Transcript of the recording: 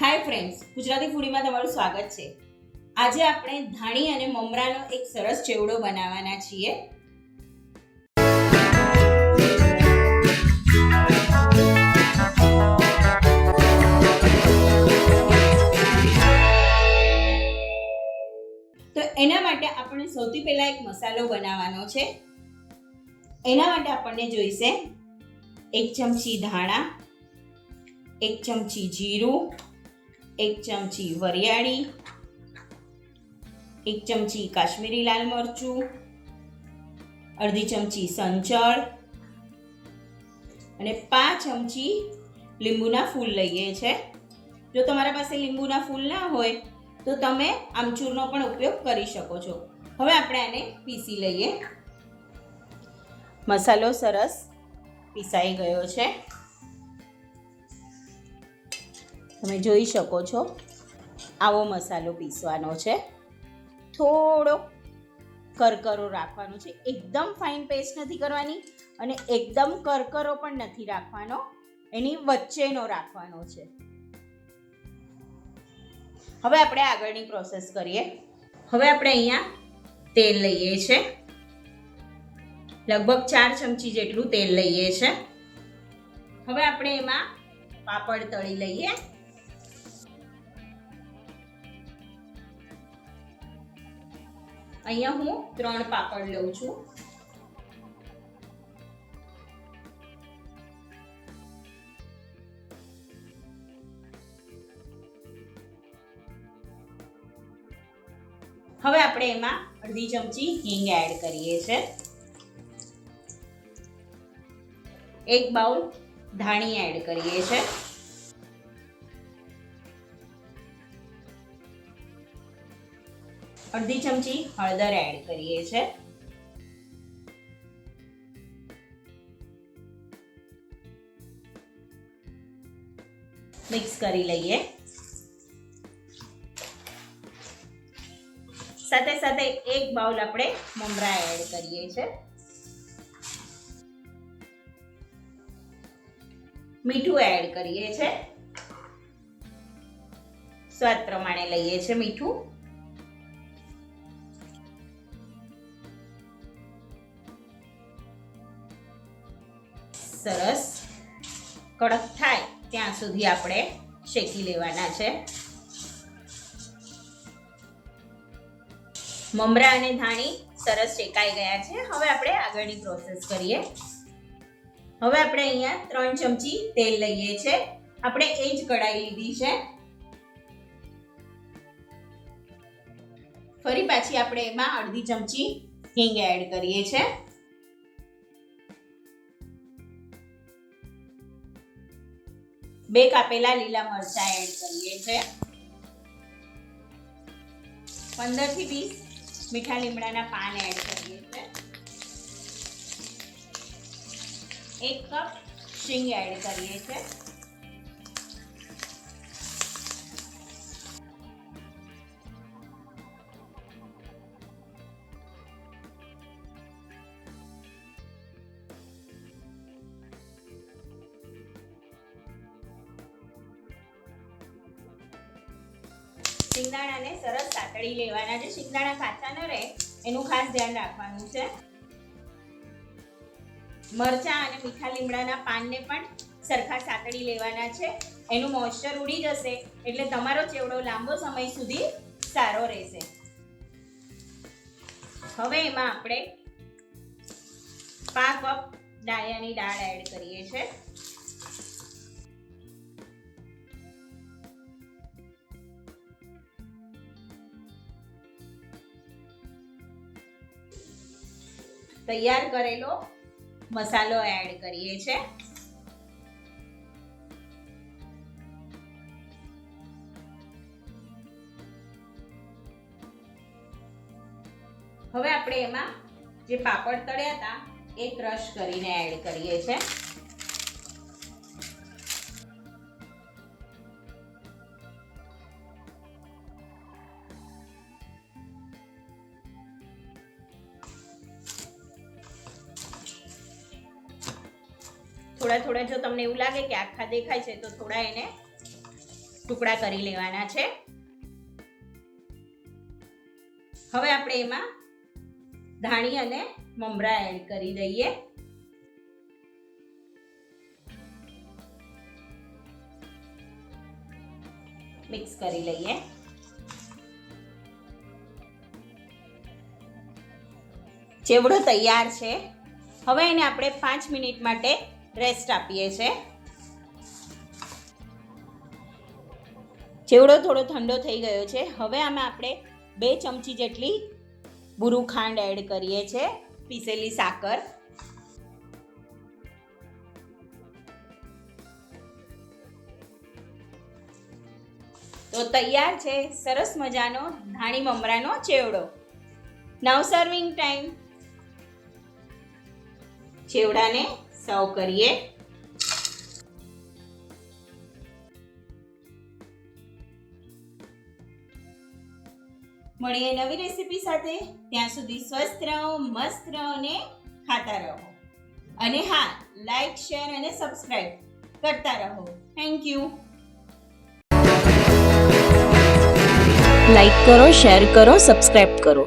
Hi friends Gujarati ફૂડીમાં તમારું સ્વાગત છે. આજે આપણે ધાણી અને મમરાનો એક સરસ ચેવડો બનાવવાના છીએ. તો એના માટે આપણે સૌથી પહેલા એક મસાલો બનાવવાનો છે. એના માટે આપણને જોઈશે એક ચમચી ધાણા, એક ચમચી જીરું એક ચમચી વરિયાળી, એક ચમચી કાશ્મીરી લાલ મરચું, અડધી ચમચી સંચળ અને પાંચ ચમચી લીંબુના ફૂલ લઈએ છે. જો તમારા પાસે લીંબુના ફૂલ ના હોય, તો તમે આમચૂરનો પણ ઉપયોગ કરી શકો છો. હવે આપણે આને પીસી લઈએ. મસાલો સરસ પીસાઈ ગયો છે. તમે જોઈ શકો છો. આવો મસાલો પીસવાનો છે. થોડો કરકરો રાખવાનો છે. એકદમ ફાઇન પેસ્ટ નથી કરવાની અને એકદમ કરકરો પણ નથી રાખવાનો. એની વચ્ચેનો રાખવાનો છે. હવે આપણે આગળની પ્રોસેસ કરીએ. હવે આપણે અહીંયા તેલ લઈએ છે. લગભગ ચાર ચમચી જેટલું તેલ લઈએ છે. હવે આપણે એમાં પાપડ તળી લઈએ. અહીંયા હું ત્રણ પાપડ લઉં છું. હવે આપણે એમાં અડધી ચમચી હિંગ એડ કરીએ છે. એક બાઉલ ધાણી એડ કરીએ છે. અડધી ચમચી હળદર એડ કરીએ છે મિક્સ કરી લઈએ. સાથે સાથે એક બાઉલ આપણે મમરા એડ કરીએ છે મીઠું એડ કરીએ છે સ્વાદ પ્રમાણે લઈએ છે મીઠું. સરસ કડક થાય ત્યાં સુધી આપણે શેકી લેવાના છે. મમરા અને ધાણી સરસ શેકાઈ ગયા છે. હવે આપણે આગળની પ્રોસેસ કરીએ. હવે આપણે અહીંયા ત્રણ ચમચી તેલ લઈએ છે. આપણે એ જ કઢાઈ લીધી છે. ફરી પાછી આપણે એમાં અડધી ચમચી હિંગ એડ કરીએ છે. બે કાપેલા લીલા મરચાં એડ કરીએ છે. પંદરથી વીસ મીઠા લીમડાના પાન એડ કરીએ છે. એક કપ શીંગ એડ કરીએ છે. શિંગદાણાને સરસ સાતળી લેવાના. છે શિંગદાણા કાચા ન રહે, એનું ખાસ ધ્યાન રાખવાનું છે. મરચા અને મીઠા લીમડાના પાનને પણ સરખા સાતળી લેવાના છે. એનું મોઇશ્ચર ઉડી જશે એટલે તમારો ચેવડો લાંબો સમય સુધી સારો રહેશે. હવે એમાં આપણે પા કપ ડાળિયાની દાળ એડ કરીએ છીએ તૈયાર કરેલો મસાલો એડ કરીએ છે. હવે આપણે એમાં જે પાપડ તળ્યા હતા, એ ક્રશ કરીને એડ કરીએ છે. થોડા થોડા જો તમને એવું લાગે કે આખા દેખાય છે, તો થોડા એને ટુકડા કરી લેવાના છે. હવે આપણે એમાં ધાણી અને મમરા એડ કરી દઈએ. મિક્સ કરી લઈએ. ચેવડો તૈયાર છે. હવે એને આપણે પાંચ મિનિટ માટે રેસ્ટ આપીએ છીએ ચેવડો થોડો ઠંડો થઈ ગયો છે, હવે આમાં આપણે બે ચમચી જેટલી બુરુ ખાંડ એડ કરીએ છીએ પીસેલી સાકર. તો તૈયાર છે સરસ મજાનો ધાણી મમરાનો ચેવડો. નવ સર્વિંગ ટાઈમ ચેવડાને સર્વ કરીએ. મળીએ નવી રેસીપી સાથે. ત્યાં સુધી સ્વસ્થ રહો, મસ્ત રહો અને ખાતા રહો. અને હા લાઈક શેર અને સબસ્ક્રાઇબ કરતા રહો. થેન્ક યુ લાઈક કરો શેર કરો સબસ્ક્રાઈબ કરો.